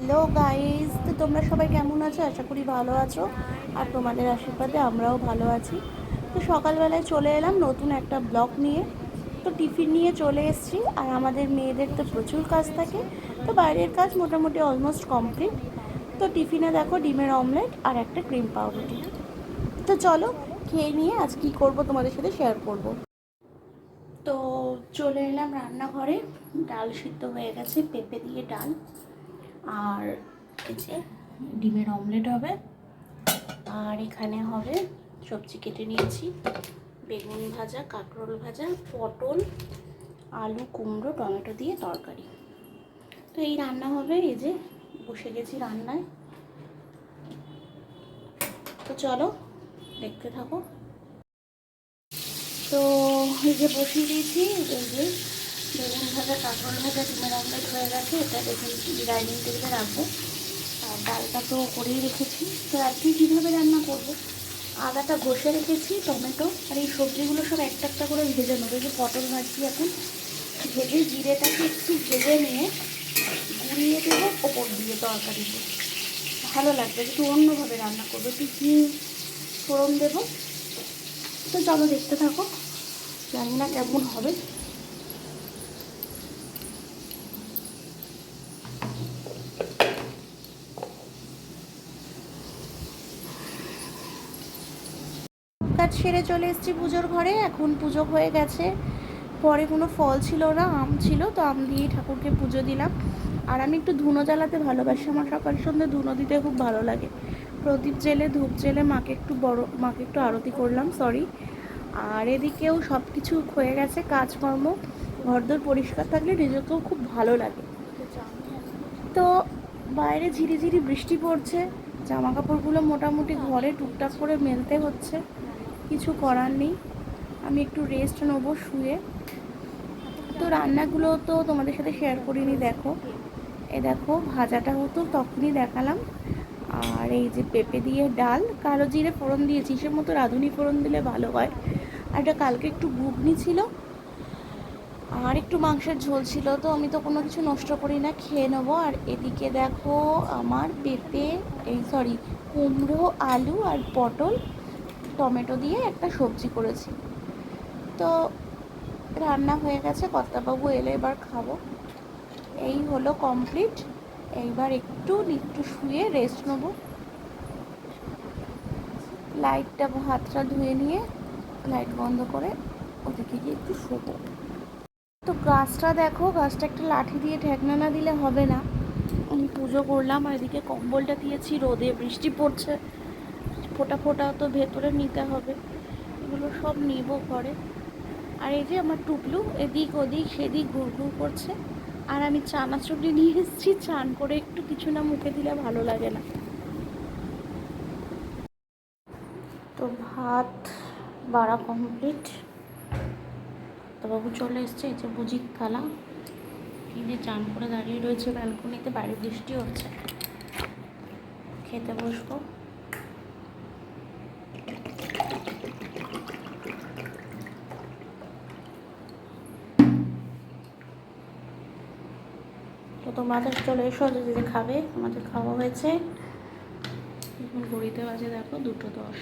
Hello guys তো তোমরা সবাই কেমন আছো? আশা করি ভালো আছো। আর তোমাদের আশীর্বাদে আমরাও ভালো আছি। তো সকালবেলায় চলে এলাম নতুন একটা ব্লগ নিয়ে। তো টিফিন নিয়ে চলে এসেছি। আর আমাদের মেয়েদের তো প্রচুর কাজ থাকে। তো বাইরের কাজ মোটামুটি অলমোস্ট কমপ্লিট তো টিফিনে দেখো ডিমের অমলেট আর একটা ক্রিম পাউরুটি তো চলো, খেয়ে নিয়ে আজ কী করব তোমাদের সাথে শেয়ার করব। তো চলে এলাম রান্নাঘরে। ডাল সিদ্ধ হয়ে গেছে, পেঁপে দিয়ে ডাল। আর এই যে ডিমের অমলেট হবে। আর এখানে হবে সবজি কেটে নিয়েছি, বেগুন ভাজা, কাঁকরোল ভাজা, পটল, আলু, কুমড়ো, টমেটো দিয়ে তরকারি। তো এই রান্না হবে, এই যে বসে গেছি রান্নায়। তো চলো দেখতে থাকো। তো এই যে বসিয়ে দিয়েছি, এই যে বেগুন ভাজা কাঁকরোল ভাজা ডিমের অমলেট হয়ে গেছে, এটা দেখুন ডাইনিং টেবিলে রাখব। আর ডালটা তো করেই রেখেছি। তো আজকে কীভাবে রান্না করব? আদাটা ঘষে রেখেছি, টমেটো আর এই সবজিগুলো সব একটা একটা করে ভেজে নেব। যে পটল ভাজছি এখন, ভেজে জিরেটাকে একটু ভেজে নিয়ে গুঁড়িয়ে দেবো ওপর দিয়ে তরকারিতে। ভালো লাগবে একটু অন্যভাবে রান্না করব। একটু ঘি ফোড়ন দেবো। তো চলো দেখতে থাকো। জানি না কেমন হবে। কাজ সেরে চলে এসেছি পুজোর ঘরে। এখন পুজো হয়ে গেছে। পরে কোনো ফল ছিল না, আম ছিল, তো আম দিয়েই ঠাকুরকে পুজো দিলাম। আর আমি একটু ধুনো জ্বালাতে ভালোবাসি, আমার সকাল সন্ধ্যে ধুনো দিতে খুব ভালো লাগে। প্রদীপ জেলে ধূপ জেলে মাকে একটু বড়, মাকে একটু আরতি করলাম সরি আর এদিকেও সব কিছু হয়ে গেছে, কাজকর্ম। ঘরদোর পরিষ্কার থাকলে নিজেকেও খুব ভালো লাগে। তো বাইরে ঝিরিঝিরি বৃষ্টি পড়ছে জামা কাপড়গুলো মোটামুটি ঘরে টুকটাক করে মেলতে হচ্ছে। কিছু করার নেই। আমি একটু রেস্ট নেব শুয়ে। তো রান্নাগুলো তো তোমাদের সাথে শেয়ার করিনি, দেখো। এ দেখো, ভাজাটা হতো, তখনই দেখালাম। আর এই যে পেঁপে দিয়ে ডাল, কালো জিরে ফোড়ন দিয়েছি সে মতো রাঁধুনি ফোড়ন দিলে ভালো হয়। আর এটা কালকে একটু ঘুগনি ছিল। আর একটু মাংসের ঝোল ছিল, তো আমি তো কোনো কিছু নষ্ট করি না, খেয়ে নেব। আর এদিকে দেখো, আমার পেঁপে, এই সরি কুমড়ো, আলু আর পটল টমেটো দিয়ে একটা সবজি করেছি। তো রান্না হয়ে গেছে, কর্তাবাবু এলে এবার খাব। এই হলো কমপ্লিট এইবার একটু একটু শুয়ে রেস্ট নেব। লাইটটা হাতটা ধুয়ে নিয়ে লাইট বন্ধ করে ওদিকে গিয়ে একটু শোবো। তো গাছটা দেখো, গাছটা একটা লাঠি দিয়ে ঠেকনা না দিলে হবে না। আমি পুজো করলাম আর এদিকে কম্বলটা দিয়েছি, রোদে বৃষ্টি পড়ছে। ফোটা ফোটা তো ভেতরে নিতে হবে। এগুলো সব নিব ঘরে। আর এই যে আমার টুকলু, এদিক ওদিক সেদিক ঘুর ঘুর করছে। আর আমি চানাচুরি নিয়ে এসেছি, চান করে একটু কিছু না মুখে দিলে ভালো লাগে না। তো ভাত বাড়া কমপ্লিট। তো বাবু চলে এসছে, এই যে বুঝির থালা। এই যে চান করে দাঁড়িয়ে রয়েছে ব্যালকনিতে, বাইরে বৃষ্টি হচ্ছে। খেতে বসবো। তো তোমাদের চলে এসো যে যে খাবে আমাদের খাওয়া হয়েছে। এখন ঘড়িতে বাজে দেখো, দুটো দশ।